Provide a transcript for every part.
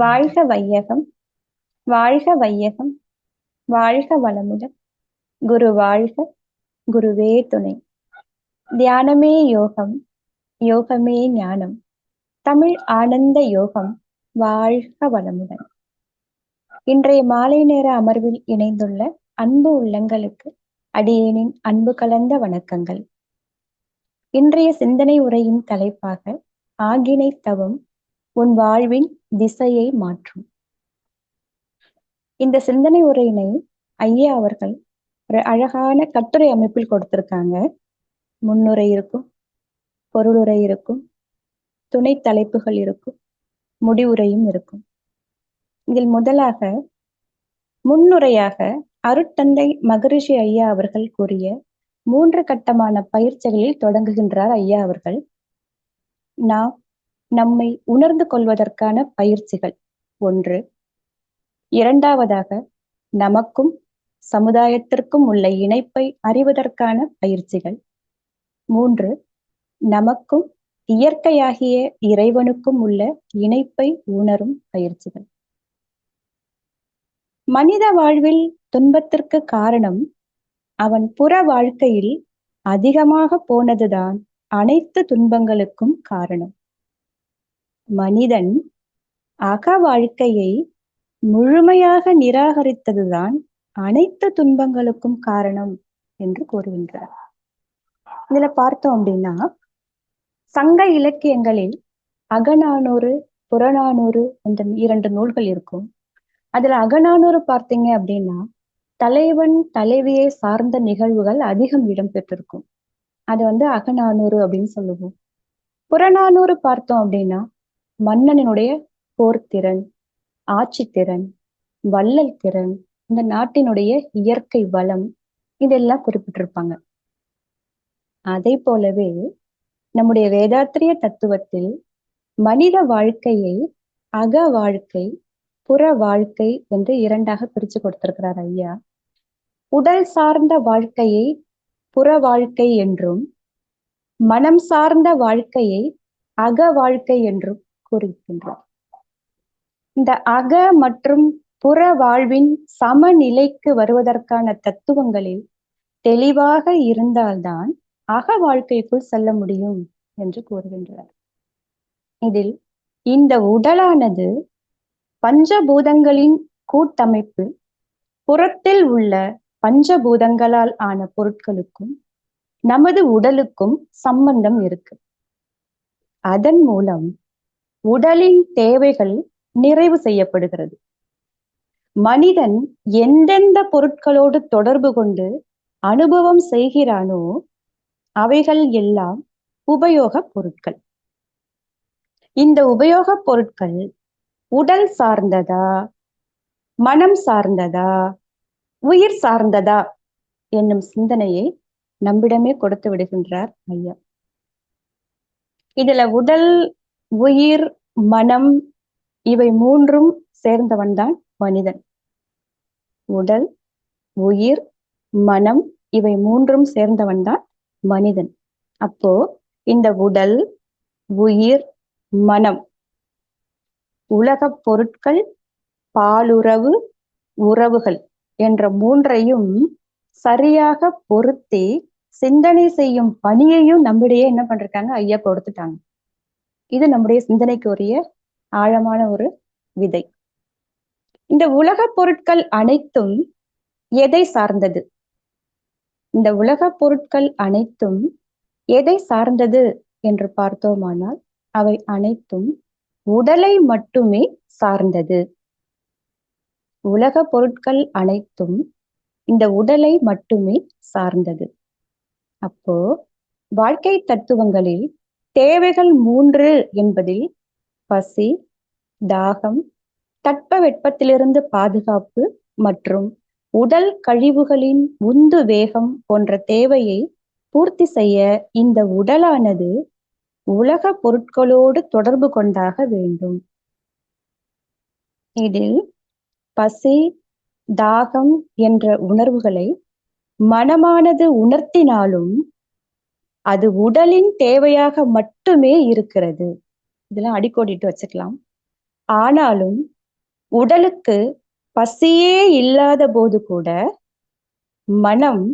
வாழ்க வையகம் வாழ்க வையகம் வாழ்க வளமுடன். குரு வாழ்க குருவே துணை. தியானமே யோகம் யோகமே ஞானம். தமிழ் ஆனந்த யோகம் வாழ்க வளமுடன். இன்றைய மாலை நேர அமர்வில் இணைந்துள்ள அன்பு உள்ளங்களுக்கு அடியேனின் அன்பு கலந்த வணக்கங்கள். இன்றைய சிந்தனை உரையின் தலைப்பாக ஆகினை தவம் உன் வாழ்வின் திசையை மாற்றும். இந்த சிந்தனை உரையினை ஐயா அவர்கள் ஒரு அழகான கட்டுரை அமைப்பில் கொடுத்திருக்காங்க. முன்னுரை இருக்கும் பொருளுரை இருக்கும் துணை தலைப்புகள் இருக்கும் முடிவுரையும் இருக்கும். இதில் முதலாக முன்னுரையாக அருட்தந்தை மகரிஷி ஐயா அவர்கள் கூறிய மூன்று கட்டமான பயிற்சிகளில் தொடங்குகின்றார் ஐயா அவர்கள். நாம் நம்மை உணர்ந்து கொள்வதற்கான பயிற்சிகள். ஒன்று இரண்டாவதாக நமக்கும் சமுதாயத்திற்கும் உள்ள இணைப்பை அறிவதற்கான பயிற்சிகள். மூன்று நமக்கும் இயற்கையாகிய இறைவனுக்கும் உள்ள இணைப்பை உணரும் பயிற்சிகள். மனித வாழ்வில் துன்பத்திற்கு காரணம் அவன் புற வாழ்க்கையில் அதிகமாக போனதுதான் அனைத்து துன்பங்களுக்கும் காரணம். மனிதன் அக வாழ்க்கையை முழுமையாக நிராகரித்ததுதான் அனைத்து துன்பங்களுக்கும் காரணம் என்று கூறுகின்றார். இதுல பார்த்தோம் அப்படின்னா சங்க இலக்கியங்களில் அகநானூறு புறநானூறு என்ற இரண்டு நூல்கள் இருக்கும். அதுல அகநானூறு பார்த்தீங்க அப்படின்னா தலைவன் தலைவியை சார்ந்த நிகழ்வுகள் அதிகம் இடம்பெற்றிருக்கும் அது வந்து அகநானூறு அப்படின்னு சொல்லுவோம். புறநானூறு பார்த்தோம் அப்படின்னா மன்னனினுடைய போர்த்திறன் ஆட்சி திறன் வள்ளல் திறன் இந்த நாட்டினுடைய இயற்கை வளம் இதெல்லாம் குறிப்பிட்டிருப்பாங்க. அதை போலவே நம்முடைய வேதாத்திரிய தத்துவத்தில் மனித வாழ்க்கையை அக வாழ்க்கை புற வாழ்க்கை என்று இரண்டாக பிரிச்சு கொடுத்திருக்கிறார் ஐயா. உடல் சார்ந்த வாழ்க்கையை புற வாழ்க்கை என்றும் மனம் சார்ந்த வாழ்க்கையை அக வாழ்க்கை என்றும் கூறுகின்றார். இந்த அக மற்றும் புற வாழ்வின் சமநிலைக்கு வருவதற்கான தத்துவங்களில் தெளிவாக இருந்தால்தான் அக வாழ்க்கைக்குள் செல்ல முடியும் என்று கூறுகின்றார். இதில் இந்த உடலானது பஞ்சபூதங்களின் கூட்டமைப்பு புறத்தில் உள்ள பஞ்சபூதங்களால் ஆன பொருட்களுக்கும் நமது உடலுக்கும் சம்பந்தம் இருக்கு. அதன் மூலம் உடலின் தேவைகள் நிறைவு செய்யப்படுகிறது. மனிதன் எந்தெந்த பொருட்களோடு தொடர்பு கொண்டு அனுபவம் செய்கிறானோ அவைகள் எல்லாம் உபயோக பொருட்கள். இந்த உபயோக பொருட்கள் உடல் சார்ந்ததா மனம் சார்ந்ததா உயிர் சார்ந்ததா என்னும் சிந்தனையை நம்மிடமே கொடுத்து விடுகின்றார் ஐயா. இதுல உடல் உயிர் மனம் இவை மூன்றும் சேர்ந்தவன் தான் மனிதன். உடல் உயிர் மனம் இவை மூன்றும் சேர்ந்தவன் தான் மனிதன். அப்போ இந்த உடல் உயிர் மனம் உலகப் பொருட்கள் பாலுறவு உறவுகள் என்ற மூன்றையும் சரியாக பொருத்தி சிந்தனை செய்யும் பணியையும் நம்மிடையே என்ன பண்றாங்க ஐயா கொடுத்துட்டாங்க இது நம்முடைய சிந்தனைக்கு உரிய ஆழமான ஒரு விதை. இந்த உலக பொருட்கள் அனைத்தும் எதை சார்ந்தது? இந்த உலக பொருட்கள் அனைத்தும் எதை சார்ந்தது என்று பார்த்தோமானால் அவை அனைத்தும் உடலை மட்டுமே சார்ந்தது. உலக பொருட்கள் அனைத்தும் இந்த உடலை மட்டுமே சார்ந்தது. அப்போ வாழ்க்கை தத்துவங்களில் தேவைகள் மூன்று என்பதில் பசி தாகம் தட்ப வெப்பத்திலிருந்து பாதுகாப்பு மற்றும் உடல் கழிவுகளின் உந்து வேகம் போன்ற தேவையை பூர்த்தி செய்ய இந்த உடலானது உலக பொருட்களோடு தொடர்பு கொண்டாக வேண்டும். இதில் பசி தாகம் என்ற உணர்வுகளை மனமானது உணர்த்தினாலும் அது உடலின் தேவையாக மட்டுமே இருக்கிறது. இதெல்லாம் அடிக்கோடிட்டு வச்சுக்கலாம். ஆனாலும் உடலுக்கு பசியே இல்லாத போது கூட மனம்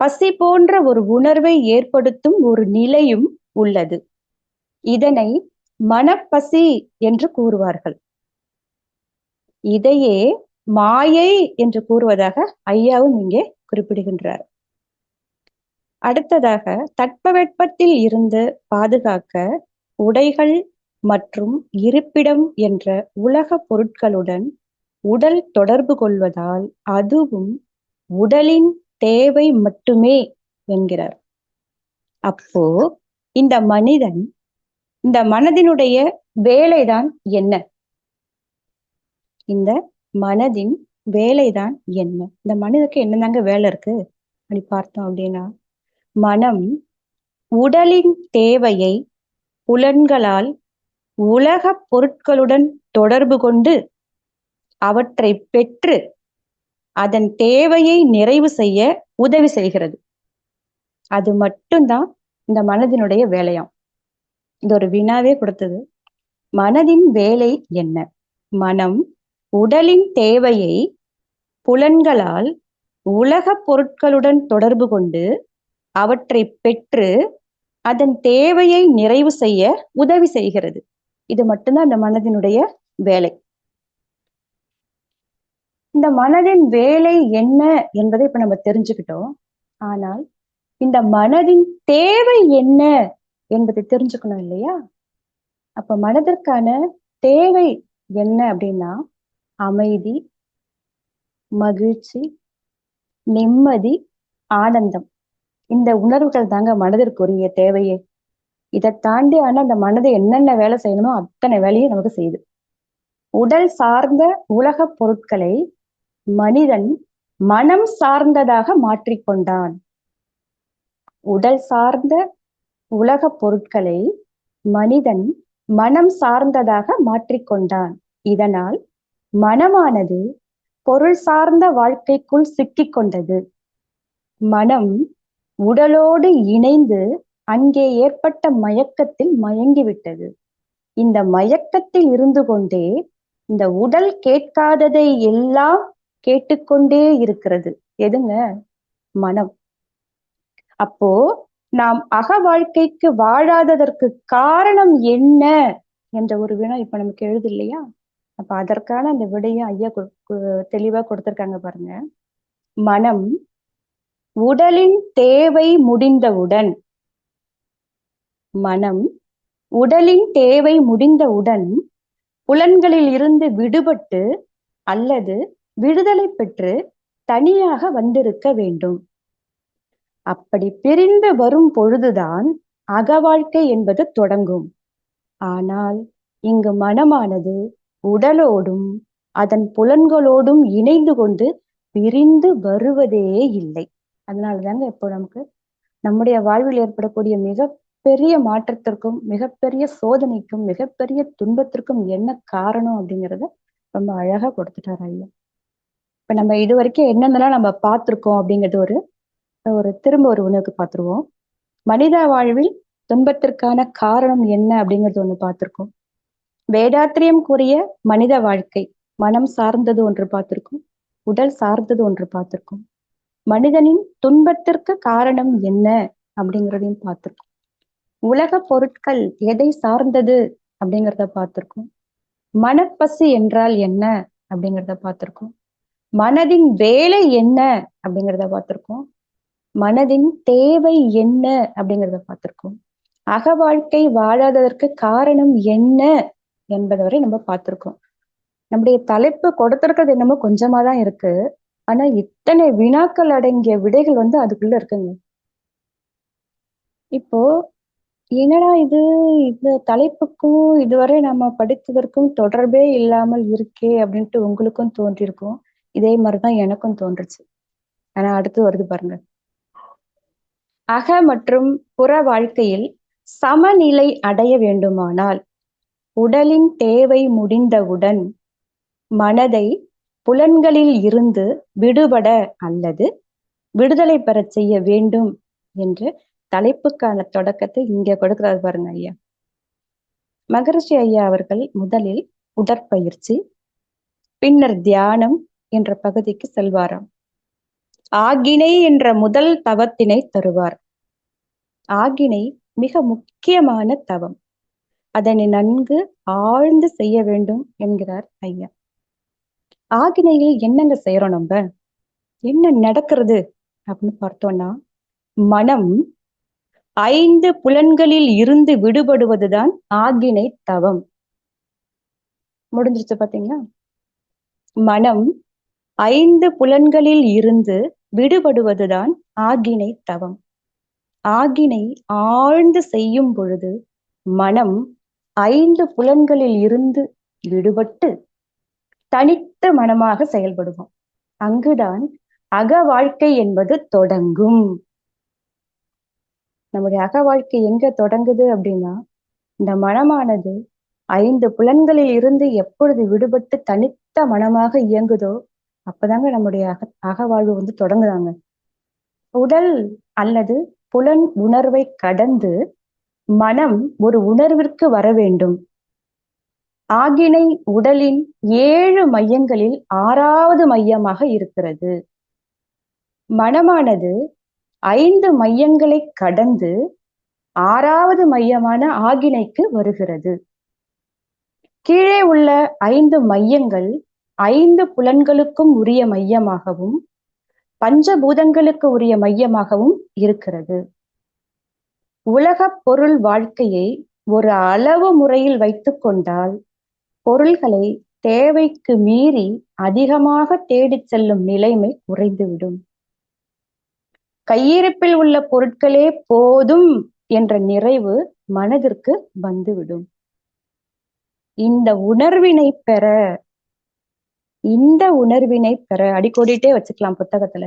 பசி போன்ற ஒரு உணர்வை ஏற்படுத்தும் ஒரு நிலையும் உள்ளது. இதனை மனப்பசி என்று கூறுவார்கள். இதையே மாயை என்று கூறுவதாக ஐயாவும் இங்கே குறிப்பிடுகின்றார். அடுத்ததாக தட்பவெட்பத்தில் இருந்து பாதுகாக்க உடைகள் மற்றும் இருப்பிடம் என்ற உலக பொருட்களுடன் உடல் தொடர்பு கொள்வதால் அதுவும் உடலின் தேவை மட்டுமே என்கிறார். அப்போ இந்த மனிதன் இந்த மனதினுடைய வேலைதான் என்ன? இந்த மனதின் வேலைதான் என்ன? இந்த மனிதனுக்கு என்னதாங்க வேலை இருக்கு? அப்படி பார்த்தோம் அப்படின்னா மனம் உடலின் தேவையை புலன்களால் உலகப் பொருட்களுடன் தொடர்பு கொண்டு அவற்றை பெற்று அதன் தேவையை நிறைவு செய்ய உதவி செய்கிறது. அது மட்டும்தான் இந்த மனதினுடைய வேலையாம். இந்த ஒரு வினாவே கொடுத்தது. மனதின் வேலை என்ன? மனம் உடலின் தேவையை புலன்களால் உலகப் பொருட்களுடன் தொடர்பு கொண்டு அவற்றை பெற்று அதன் தேவையை நிறைவு செய்ய உதவி செய்கிறது. இது மட்டும்தான் அந்த மனதினுடைய வேலை. இந்த மனதின் வேலை என்ன என்பதை இப்ப நம்ம தெரிஞ்சுக்கிட்டோம். ஆனால் இந்த மனதின் தேவை என்ன என்பதை தெரிஞ்சுக்கணும் இல்லையா? அப்ப மனதிற்கான தேவை என்ன அப்படின்னா அமைதி மகிழ்ச்சி நிம்மதி ஆனந்தம். இந்த உணர்வுகள் தாங்க மனதிற்குரிய தேவையே. இதை தாண்டி ஆனா அந்த மனதை என்னென்ன வேலை செய்யணுமோ அத்தனை வேலையும் நமக்கு செய்யுது. உடல் சார்ந்த உலக பொருட்களை மனிதன் மனம் சார்ந்ததாக மாற்றிக்கொண்டான் உடல் சார்ந்த உலக பொருட்களை மனிதன் மனம் சார்ந்ததாக மாற்றிக்கொண்டான் இதனால் மனமானது பொருள் சார்ந்த வாழ்க்கைக்குள் சிக்கிக் கொண்டது. மனம் உடலோடு இணைந்து அங்கே ஏற்பட்ட மயக்கத்தில் மயங்கிவிட்டது. இந்த மயக்கத்தில் இருந்து கொண்டே இந்த உடல் கேட்காததை எல்லாம் கேட்டுக்கொண்டே இருக்கிறது. எதுங்க? மனம். அப்போ நாம் அக வாழ்க்கைக்கு வாழாததற்கு காரணம் என்ன என்ற ஒரு வினா இப்ப நமக்கு எழுது இல்லையா? அப்ப அதற்கான அந்த விடையும் ஐயா தெளிவா கொடுத்திருக்காங்க பாருங்க. மனம் உடலின் தேவை முடிந்தவுடன் மனம் உடலின் தேவை முடிந்தவுடன் புலன்களில் இருந்து விடுபட்டு அல்லது விடுதலை பெற்று தனியாக வந்திருக்க வேண்டும். அப்படி பிரிந்து வரும் பொழுதுதான் அக வாழ்க்கை என்பது தொடங்கும். ஆனால் இங்கு மனமானது உடலோடும் அதன் புலன்களோடும் இணைந்து கொண்டு பிரிந்து வருவதே இல்லை. அதனால தாங்க இப்போ நமக்கு நம்முடைய வாழ்வில் ஏற்படக்கூடிய மிகப்பெரிய மாற்றத்திற்கும் மிகப்பெரிய சோதனைக்கும் மிகப்பெரிய துன்பத்திற்கும் என்ன காரணம் அப்படிங்கிறத ரொம்ப அழகா கொடுத்துட்டாரு ஐயா. இப்ப நம்ம இது வரைக்கும் என்னென்னலாம் நம்ம பார்த்திருக்கோம் அப்படிங்கிறது ஒரு ஒரு திரும்ப ஒரு உணவுக்கு பார்த்துருவோம். மனித வாழ்வில் துன்பத்திற்கான காரணம் என்ன அப்படிங்கிறது ஒண்ணு பார்த்திருக்கோம். வேதாத்திரியம் கூறிய மனித வாழ்க்கை மனம் சார்ந்தது ஒன்று பார்த்திருக்கோம். உடல் சார்ந்தது ஒன்று பார்த்திருக்கோம். மனிதனின் துன்பத்திற்கு காரணம் என்ன அப்படிங்கிறதையும் பார்த்திருக்கோம். உலக பொருட்கள் எதை சார்ந்தது அப்படிங்கிறத பார்த்திருக்கோம். மனப்பசி என்றால் என்ன அப்படிங்கிறத பார்த்திருக்கோம். மனதின் வேலை என்ன அப்படிங்கிறத பார்த்திருக்கோம். மனதின் தேவை என்ன அப்படிங்கிறத பார்த்திருக்கோம். அக வாழ்க்கை வாழாததற்கு காரணம் என்ன என்பதை வரை நம்ம பார்த்திருக்கோம். நம்முடைய தலைப்பு கொடுத்திருக்கிறது என்னமோ கொஞ்சமா தான் இருக்கு. ஆனா இத்தனை வினாக்கள் அடங்கிய விடைகள் வந்து அதுக்குள்ள இருக்குங்க. இப்போ என்னடா இது? இந்த தலைப்புக்கும் இதுவரை நம்ம படித்ததற்கும் தொடர்பே இல்லாமல் இருக்கே அப்படின்ட்டு உங்களுக்கும் தோன்றிருக்கும் இதே மாதிரிதான் எனக்கும் தோன்றுச்சு. ஆனா அடுத்து வருது பாருங்க. அக மற்றும் புற வாழ்க்கையில் சமநிலை அடைய வேண்டுமானால் உடலின் தேவை முடிந்தவுடன் மனதை புலன்களில் இருந்து விடுபட அல்லது விடுதலை பெறச் செய்ய வேண்டும் என்று தலைப்புக்கான தொடக்கத்தை இங்க கொடுக்கிறார் பாருங்க ஐயா. மகரிஷி ஐயா அவர்கள் முதலில் உடற்பயிற்சி பின்னர் தியானம் என்ற பகுதிக்கு செல்வாராம். ஆகினை என்ற முதல் தவத்தினை தருவார். ஆகினை மிக முக்கியமான தவம். அதனை நன்கு ஆழ்ந்து செய்ய வேண்டும் என்கிறார் ஐயா. ஆகினையில் என்னென்ன செய்யறோம் நம்ம? என்ன நடக்கிறது? அப்படின்னு பார்த்தோம்னா மனம் ஐந்து புலன்களில் இருந்து விடுபடுவதுதான் ஆகினை தவம். முடிஞ்சிருச்சு பாத்தீங்களா? மனம் ஐந்து புலன்களில் இருந்து விடுபடுவதுதான் ஆகினை தவம். ஆகினை ஆழ்ந்து செய்யும் பொழுது மனம் ஐந்து புலன்களில் இருந்து விடுபட்டு தனித்த மனமாக செயல்படுவோம். அங்குதான் அக வாழ்க்கை என்பது தொடங்கும். நம்முடைய அக வாழ்க்கை எங்க தொடங்குது அப்படின்னா இந்த மனமானது ஐந்து புலன்களில் இருந்து எப்பொழுது விடுபட்டு தனித்த மனமாக இயங்குதோ அப்பதாங்க நம்முடைய அக அகவாழ்வு வந்து தொடங்குதாங்க. உடல் அல்லது புலன் உணர்வை கடந்து மனம் ஒரு உணர்விற்கு வர வேண்டும். ஆகினை உடலின் ஏழு மையங்களில் ஆறாவது மையமாக இருக்கிறது. மனமானது ஐந்து மையங்களை கடந்து ஆறாவது மையமான ஆகினைக்கு வருகிறது. கீழே உள்ள ஐந்து மையங்கள் ஐந்து புலன்களுக்கும் உரிய மையமாகவும் பஞ்சபூதங்களுக்கு உரிய மையமாகவும் இருக்கிறது. உலகப் பொருள் வாழ்க்கையை ஒரு அளவு முறையில் வைத்து கொண்டால் பொருள்களை தேவைக்கு மீறி அதிகமாக தேடிச் செல்லும் நிலைமை குறைந்துவிடும். கையிருப்பில் உள்ள பொருட்களே போதும் என்ற நிறைவு மனதிற்கு வந்துவிடும். இந்த உணர்வினை பெற இந்த உணர்வினை பெற அடிக்கோடிட்டே வச்சுக்கலாம் புத்தகத்துல.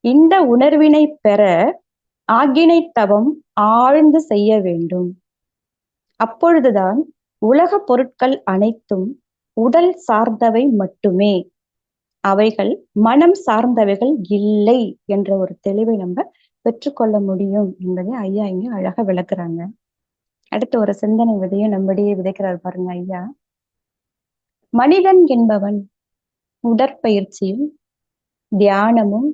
இந்த உணர்வினை பெற ஆகினை தவம் ஆழ்ந்து செய்ய வேண்டும். அப்பொழுதுதான் உலக பொருட்கள் அனைத்தும் உடல் சார்ந்தவை மட்டுமே. அவைகள் மனம் சார்ந்தவைகள் இல்லை என்ற ஒரு தெளிவை நம்ம பெற்றுக்கொள்ள முடியும் என்பதை ஐயா இங்க அழகா விளக்குறாங்க. அடுத்து ஒரு சிந்தனை விதையும் நம்மடியே விதைக்கிறார் பாருங்க ஐயா. மனிதன் என்பவன் உடற்பயிற்சியும் தியானமும்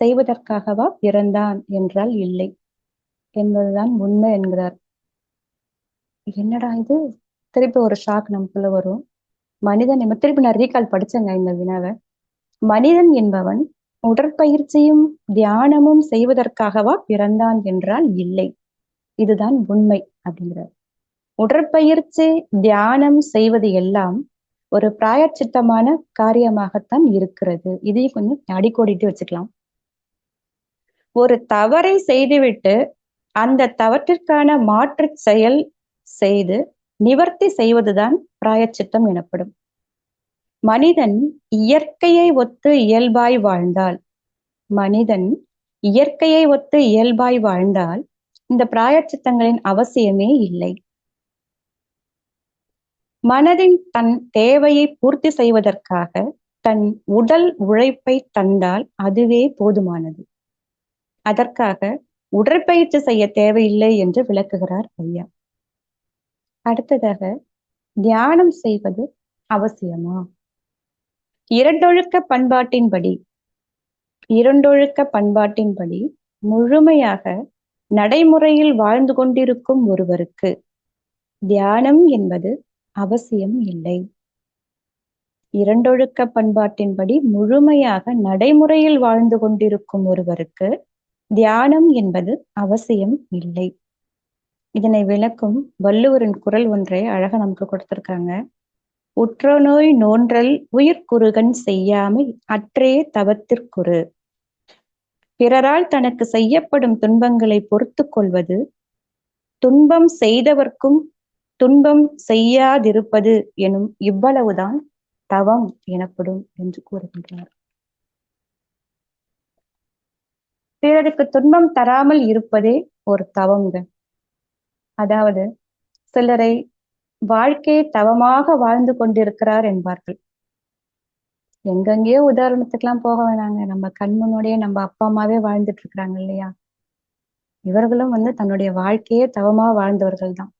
செய்வதற்காகவா பிறந்தான் என்றால் இல்லை. என்பதுதான் உண்மை என்கிறார். என்னடா இது? திருப்பி ஒரு ஷாக் நமக்குள்ள வரும். மனிதன் திருப்பி நான் ரீகால் படிச்சேங்க இந்த வினாவை. மனிதன் என்பவன் உடற்பயிற்சியும் தியானமும் செய்வதற்காகவா பிறந்தான் என்றால் இல்லை. இதுதான் உண்மை அப்படிங்கிறார். உடற்பயிற்சி தியானம் செய்வது எல்லாம் ஒரு பிராயச்சித்தமான காரியமாகத்தான் இருக்கிறது. இதையும் கொஞ்சம் அடிக்கோடிட்டு வச்சுக்கலாம். ஒரு தவறை செய்துவிட்டு அந்த தவற்றிற்கான மாற்று செயல் செய்து நிவர்த்தி செய்வதுதான் பிராயச்சித்தம் எனப்படும். மனிதன் இயற்கையை ஒத்து இயல்பாய் வாழ்ந்தால் மனிதன் இயற்கையை ஒத்து இயல்பாய் வாழ்ந்தால் இந்த பிராயச்சித்தங்களின் அவசியமே இல்லை. மனதின் தன் தேவையை பூர்த்தி செய்வதற்காக தன் உடல் உழைப்பை தந்தால் அதுவே போதுமானது. அதற்காக உடற்பயிற்சி செய்ய தேவையில்லை என்று விளக்குகிறார் ஐயா. அடுத்ததாக தியானம் செய்வது அவசியமா? இரண்டொழுக்க பண்பாட்டின்படி இரண்டொழுக்க பண்பாட்டின்படி முழுமையாக நடைமுறையில் வாழ்ந்து கொண்டிருக்கும் ஒருவருக்கு தியானம் என்பது அவசியம் இல்லை. இரண்டொழுக்க பண்பாட்டின்படி முழுமையாக நடைமுறையில் வாழ்ந்து கொண்டிருக்கும் ஒருவருக்கு தியானம் என்பது அவசியம் இல்லை. இதனை விளக்கும் வள்ளுவரின் குரல் ஒன்றை அழகா நமக்கு கொடுத்திருக்காங்க உற்றநோய் நோன்றல் உயிர்க்குறுகன் செய்யாமை அற்றே தவத்திற்குறு பிறரால் தனக்கு செய்யப்படும் துன்பங்களை பொறுத்து கொள்வது துன்பம் செய்தவர்க்கும் துன்பம் செய்யாதிருப்பது எனும் இவ்வளவுதான் தவம் எனப்படும் என்று கூறுகின்றனர் பிறருக்கு துன்பம் தராமல் இருப்பதே ஒரு தவங்க அதாவது சிலரை வாழ்க்கையை தவமாக வாழ்ந்து கொண்டிருக்கிறார் என்பார்கள். எங்கெங்கேயோ உதாரணத்துக்கெல்லாம் போக வேணாங்க. நம்ம கண் முன்னோடையே நம்ம அப்பா அம்மாவே வாழ்ந்துட்டு இருக்கிறாங்க இல்லையா? இவர்களும் வந்து தன்னுடைய வாழ்க்கையே தவமா வாழ்ந்தவர்கள் தான்.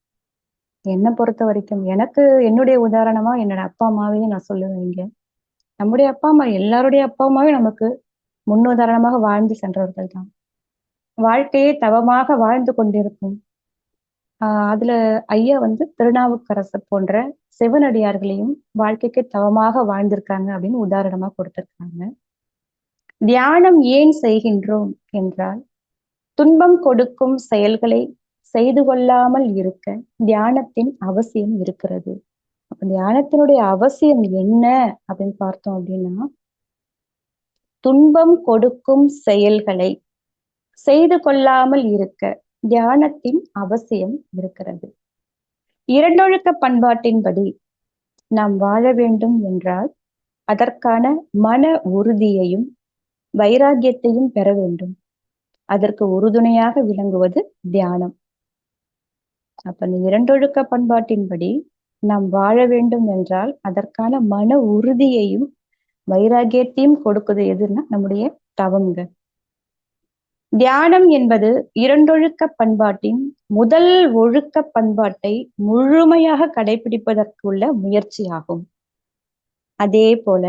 என்னை பொறுத்த வரைக்கும் எனக்கு என்னுடைய உதாரணமா என்னோட அப்பா அம்மாவையும் நான் சொல்லுவேன் இங்க. நம்முடைய அப்பா அம்மா எல்லாருடைய அப்பா அம்மாவையும் நமக்கு முன்னுதாரணமாக வாழ்ந்து சென்றவர்கள் தான். வாழ்க்கையை தவமாக வாழ்ந்து கொண்டிருக்கும் ஆஹ் அதுல ஐயா வந்து திருநாவுக்கரசர் போன்ற சிவனடியார்களையும் வாழ்க்கைக்கு தவமாக வாழ்ந்திருக்காங்க அப்படின்னு உதாரணமா கொடுத்திருக்காங்க. தியானம் ஏன் செய்கின்றோம் என்றால் துன்பம் கொடுக்கும் செயல்களை செய்து கொள்ளாமல் இருக்க தியானத்தின் அவசியம் இருக்கிறது. அப்ப தியானத்தினுடைய அவசியம் என்ன அப்படின்னு பார்த்தோம் அப்படின்னா துன்பம் கொடுக்கும் செயல்களை செய்து கொள்ளாமல் இருக்க தியானத்தின் அவசியம் இருக்கிறது. இரண்டொழுக்க பண்பாட்டின்படி நாம் வாழ வேண்டும் என்றால் அதற்கான மன உறுதியையும் வைராகியத்தையும் பெற வேண்டும். அதற்கு உறுதுணையாக விளங்குவது தியானம். அப்ப இந்த இரண்டொழுக்க பண்பாட்டின்படி நாம் வாழ வேண்டும் என்றால் அதற்கான மன உறுதியையும் வைராகியத்தையும் கொடுக்குது எதுன்னா நம்முடைய தவங்க தியானம் என்பது இரண்டொழுக்க பண்பாட்டின் முதல் ஒழுக்க பண்பாட்டை முழுமையாக கடைபிடிப்பதற்குள்ள முயற்சியாகும். அதே போல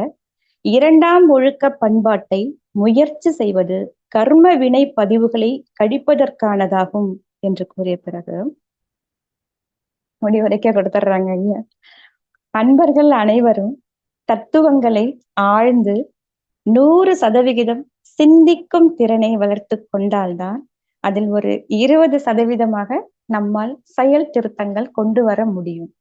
இரண்டாம் ஒழுக்க பண்பாட்டை முயற்சி செய்வது கர்ம வினை பதிவுகளை கழிப்பதற்கானதாகும் என்று கூறிய பிறகு முடிவுரைக்க கொடுத்துட்றாங்க ஐயா. அன்பர்கள் அனைவரும் தத்துவங்களை ஆழ்ந்து நூறு சதவிகிதம் சிந்திக்கும் திறனை வளர்த்து கொண்டால்தான் அதில் ஒரு இருபது சதவீதமாக நம்மால் செயல் திருத்தங்கள் கொண்டு வர முடியும்.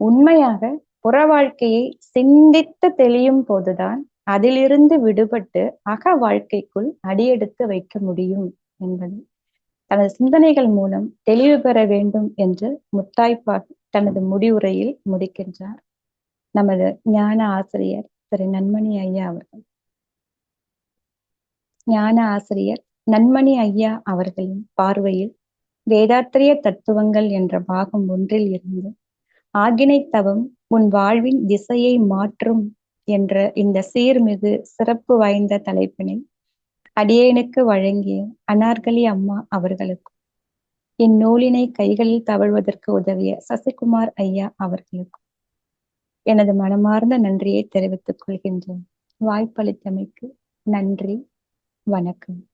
உண்மையாக புற வாழ்க்கையை சிந்தித்து தெளியும் போதுதான் அதிலிருந்து விடுபட்டு அக வாழ்க்கைக்குள் அடியெடுத்து வைக்க முடியும் என்பது. தனது சிந்தனைகள் மூலம் தெளிவு பெற வேண்டும் என்று முத்தாய்ப்பாக தனது முடிவுரையில் முடிக்கின்றார். நமது ஞான ஆசிரியர் திரு நன்மணி ஐயா அவர்கள் ஞான ஆசிரியர் நன்மணி ஐயா அவர்களின் பார்வையில் வேதாத்திரிய தத்துவங்கள் என்ற பாகம் ஒன்றில் இருந்து ஆகினை தவம் உன் வாழ்வின் திசையை மாற்றும் என்ற இந்த சீர்மிகு சிறப்பு வாய்ந்த தலைப்பினை அடியேனுக்கு வழங்கிய அனார்கலி அம்மா அவர்களுக்கும் இந்நூலினை கைகளில் தவழ்வதற்கு உதவிய சசிகுமார் ஐயா அவர்களுக்கும் எனது மனமார்ந்த நன்றியை தெரிவித்துக் கொள்கின்றேன். வாய்ப்பளித்தமைக்கு நன்றி. வணக்கம்.